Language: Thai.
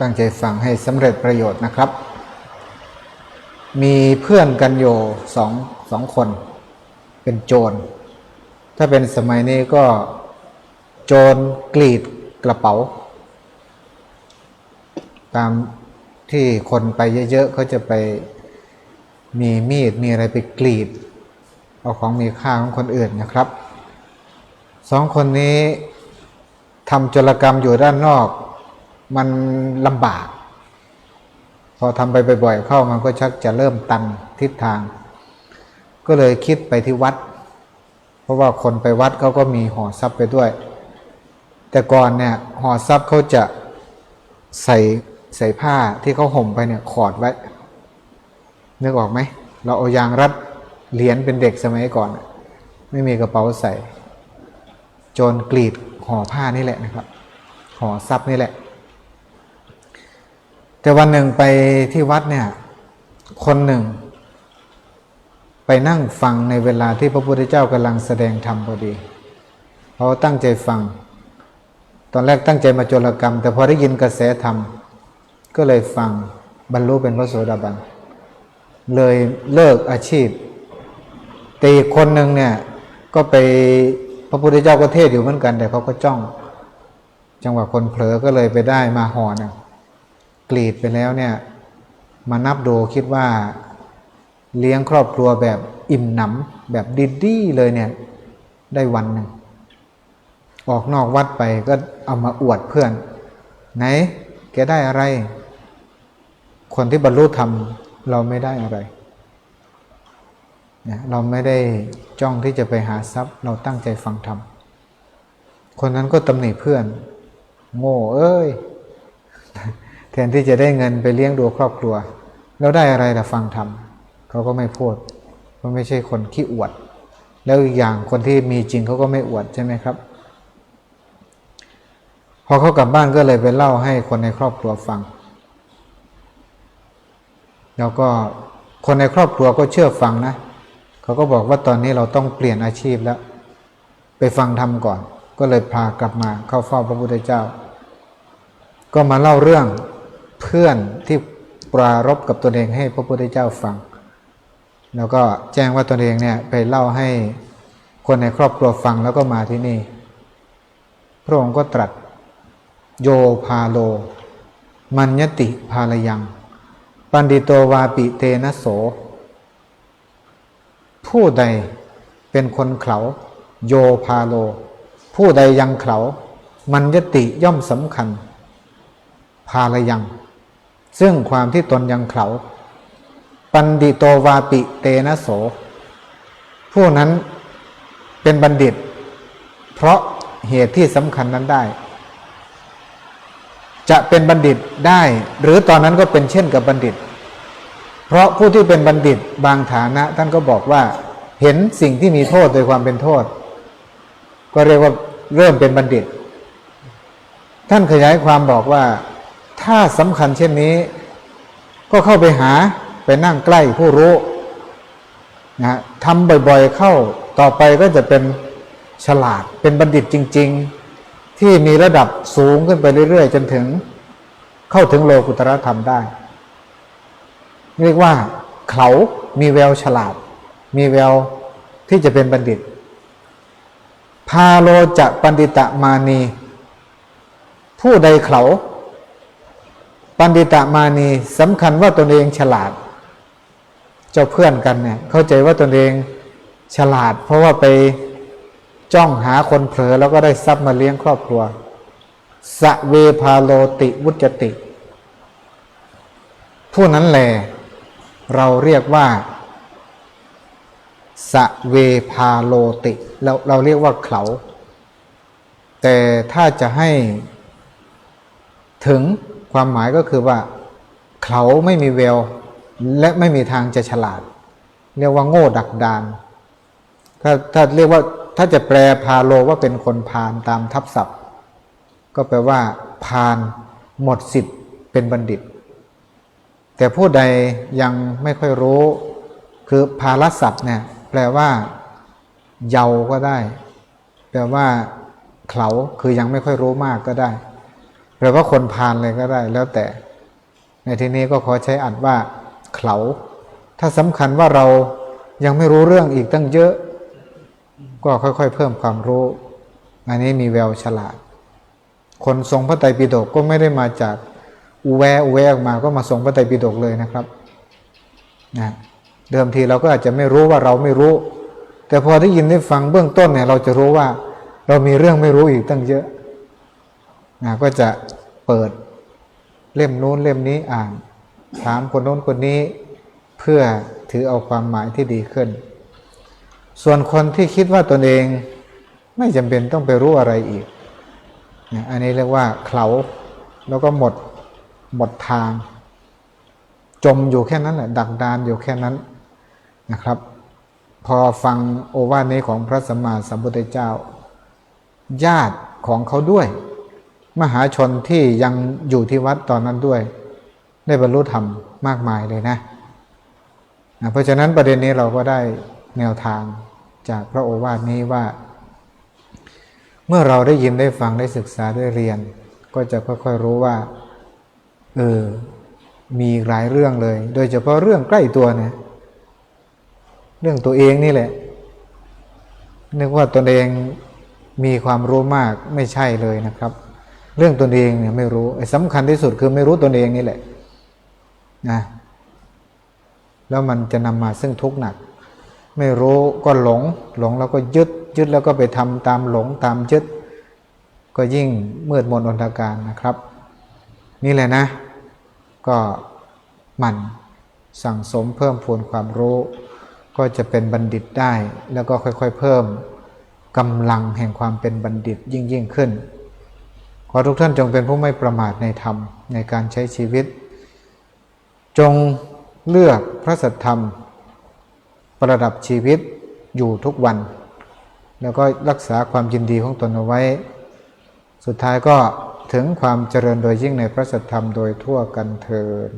ตั้งใจฟังให้สำเร็จประโยชน์นะครับ มีเพื่อนกันอยู่สองสองคน เป็นโจร ถ้าเป็นสมัยนี้ก็โจรกรีดกระเป๋า ตามที่คนไปเยอะๆเขาจะไปมีมีดมีอะไรไปกรีด เอาของมีค่าของคนอื่นนะครับสองคนนี้ทำจรกรรมอยู่ด้านนอก มันลำบาก พอทำไปบ่อยๆเข้ามันก็ชักจะเริ่มตันทิศทาง ก็เลยคิดไปที่วัด เพราะว่าคนไปวัดเขาก็มีห่อทรัพย์ไปด้วย แต่ก่อนเนี่ยห่อทรัพย์เขาจะใส่ใส่ผ้าที่เขาห่มไปเนี่ยขอดไว้ นึกออกไหม เราเอายางรัดเหรียญเป็นเด็กสมัยก่อน ไม่มีกระเป๋าใส่ โจรกรีดห่อผ้านี่แหละนะครับ ห่อทรัพย์นี่แหละ แต่วันหนึ่งไปที่วัดเนี่ย คนหนึ่ง ไปนั่งฟังในเวลาที่พระพุทธเจ้ากำลังแสดงธรรมพอดีเขาตั้งใจฟัง ตอนแรกตั้งใจมาโจรกรรม แต่พอได้ยินกระแสธรรม ก็เลยฟังบรรลุเป็นพระโสดาบัน เลยเลิกอาชีพแต่อีกคนหนึ่งเนี่ย ก็ไปพระพุทธเจ้าก็เทศอยู่เหมือนกัน แต่เขาก็จ้อง จังหวะคนเผลอก็เลยไปได้มาห่อหนึ่ง กรีดไปแล้วเนี่ย มานับดูคิดว่าเลี้ยงครอบครัวแบบอิ่มหนำแบบดีๆเลยเนี่ย ได้วันหนึ่งออกนอกวัดไปก็เอามาอวดเพื่อน ไหน แกได้อะไร คนที่บรรลุธรรมเราไม่ได้อะไรนะเราไม่ได้จ้องที่จะไปหาทรัพย์ เราตั้งใจฟังธรรม คนนั้นก็ตำหนิเพื่อน โง่เอ้ย แทนที่จะได้เงินไปเลี้ยงดูครอบครัว แล้วได้อะไรแต่ฟังธรรมเขาก็ไม่พูดเพราะไม่ใช่คนขี้อวด แล้วอีกอย่างคนที่มีจริงเขาก็ไม่อวดใช่ไหมครับ พอเขากลับบ้านก็เลยไปเล่าให้คนในครอบครัวฟัง แล้วก็คนในครอบครัวก็เชื่อฟังนะเขาก็บอกว่าตอนนี้เราต้องเปลี่ยนอาชีพแล้ว ไปฟังธรรมก่อน ก็เลยพากลับมาเข้าเฝ้าพระพุทธเจ้า ก็มาเล่าเรื่อง เพื่อนที่ปรารบกับตนเองให้พระพุทธเจ้าฟัง แล้วก็แจ้งว่าตนเองเนี่ยไปเล่าให้คนในครอบครัวฟังแล้วก็มาที่นี่ พระองค์ก็ตรัสโยพาโล มัญญติภาลยัง ปันดิโตวาปิเตนะโส ผู้ใดเป็นคนเขาโยพาโล ผู้ใดยังเขามัญญติย่อมสำคัญภาลยัง ซึ่งความที่ตนยังเขาปันดิโตวาปิเตนะโส ผู้นั้นเป็นบัณฑิต เพราะเหตุที่สำคัญนั้นได้ จะเป็นบัณฑิตได้ หรือตอนนั้นก็เป็นเช่นกับบัณฑิต เพราะผู้ที่เป็นบัณฑิตบางฐานะท่านก็บอกว่า เห็นสิ่งที่มีโทษโดยความเป็นโทษ ก็เรียกว่าเริ่มเป็นบัณฑิต ท่านขยายความบอกว่า ถ้าสำคัญเช่นนี้ ก็เข้าไปหาไปนั่งใกล้ผู้รู้นะทำบ่อยๆเข้าต่อไปก็จะเป็นฉลาดเป็นบัณฑิตจริง ๆ ที่มีระดับสูงขึ้นไปเรื่อยๆ จนถึงเข้าถึงโลกุตรธรรมได้ เรียกว่าเขามีแววฉลาด มีแววที่จะเป็นบัณฑิต พาโลจะปันดิตะมานี ผู้ใดเขา ปันดิตะมานีสำคัญว่าตนเองฉลาด เจ้าเพื่อนกันเนี่ยเข้าใจว่าตนเองฉลาด เพราะว่าไปจ้องหาคนเผลอแล้วก็ได้ทรัพย์มาเลี้ยงครอบครัวสะเวพาโลติวุจติ ผู้นั้นแหลเราเรียกว่าสะเวพาโลติเราเราเรียกว่าเขาแต่ถ้าจะให้ถึง ความหมายก็คือว่า เขาไม่มีแววและไม่มีทางจะฉลาด เรียกว่าโง่ดักดานถ้าถ้าเรียกว่าถ้าจะแปลพาโลว่าเป็นคนพาลตามทับศัพท์ ก็แปลว่าพาลหมดสิทธิ์เป็นบัณฑิต แต่ผู้ใดยังไม่ค่อยรู้ คือภาลศัพท์เนี่ยแปลว่า เยาวก็ได้ แปลว่าเขาคือยังไม่ค่อยรู้มากก็ได้ แปรือว่าคนพาลเลยก็ได้แล้วแต่ ในที่นี้ก็ขอใช้อัดว่าเขาถ้าสำคัญว่าเรายังไม่รู้เรื่องอีกตั้งเยอะ ก็ค่อยๆ เพิ่มความรู้ อันนี้มีแววฉลาด คนทรงพระไตรปิฎกก็ไม่ได้มาจากอุแวอุแวออกมาก็มาทรงพระไตรปิฎกเลยนะครับนะเดิมทีเราก็อาจจะไม่รู้ว่าเราไม่รู้ แต่พอได้ยินได้ฟังเบื้องต้นเนี่ย เราจะรู้ว่าเรามีเรื่องไม่รู้อีกตั้งเยอะ นะก็จะเปิดเล่มนู้นเล่มนี้อ่าน ถามคนโน้นคนนี้เพื่อถือเอาความหมายที่ดีขึ้น ส่วนคนที่คิดว่าตนเองไม่จำเป็นต้องไปรู้อะไรอีกนะอันนี้เรียกว่าเขาแล้วก็หมดหมดทาง จมอยู่แค่นั้นแหละดักดานอยู่แค่นั้นนะครับ พอฟังโอวาทนี้ของพระสัมมาสัมพุทธเจ้า ญาติของเขาด้วย มหาชนที่ยังอยู่ที่วัดตอนนั้นด้วย ได้บรรลุธรรมมากมายเลยนะนะ เพราะฉะนั้นประเด็นนี้เราก็ได้แนวทางจากพระโอวาทนี้ว่า เมื่อเราได้ยินได้ฟังได้ศึกษาได้เรียน ก็จะค่อยๆรู้ว่าเออมีหลายเรื่องเลย โดยเฉพาะเรื่องใกล้ตัวเนี่ยเรื่องตัวเองนี่แหละ นึกว่าตนเองมีความรู้มากไม่ใช่เลยนะครับ เรื่องตนเองเนี่ยไม่รู้ไอ้สำคัญที่สุดคือไม่รู้ตนเองนี่แหละนะแล้วมันจะนำมาซึ่งทุกข์หนัก ไม่รู้ก็หลง หลงแล้วก็ยึด ยึดแล้วก็ไปทำตามหลงตามยึด ก็ยิ่งมืดมนอนตการนะครับ นี่แหละนะ ก็หมันสั่งสมเพิ่มพูนความรู้ ก็จะเป็นบัณฑิตได้ แล้วก็ค่อยๆเพิ่มกำลังแห่งความเป็นบัณฑิตยิ่งยิ่งขึ้น ขอทุกท่านจงเป็นผู้ไม่ประมาทในธรรมในการใช้ชีวิต จงเลือกพระสัทธรรม ประดับชีวิตอยู่ทุกวัน แล้วก็รักษาความยินดีของตนเอาไว้ สุดท้ายก็ถึงความเจริญโดยยิ่งในพระสัทธรรมโดยทั่วกันเทิน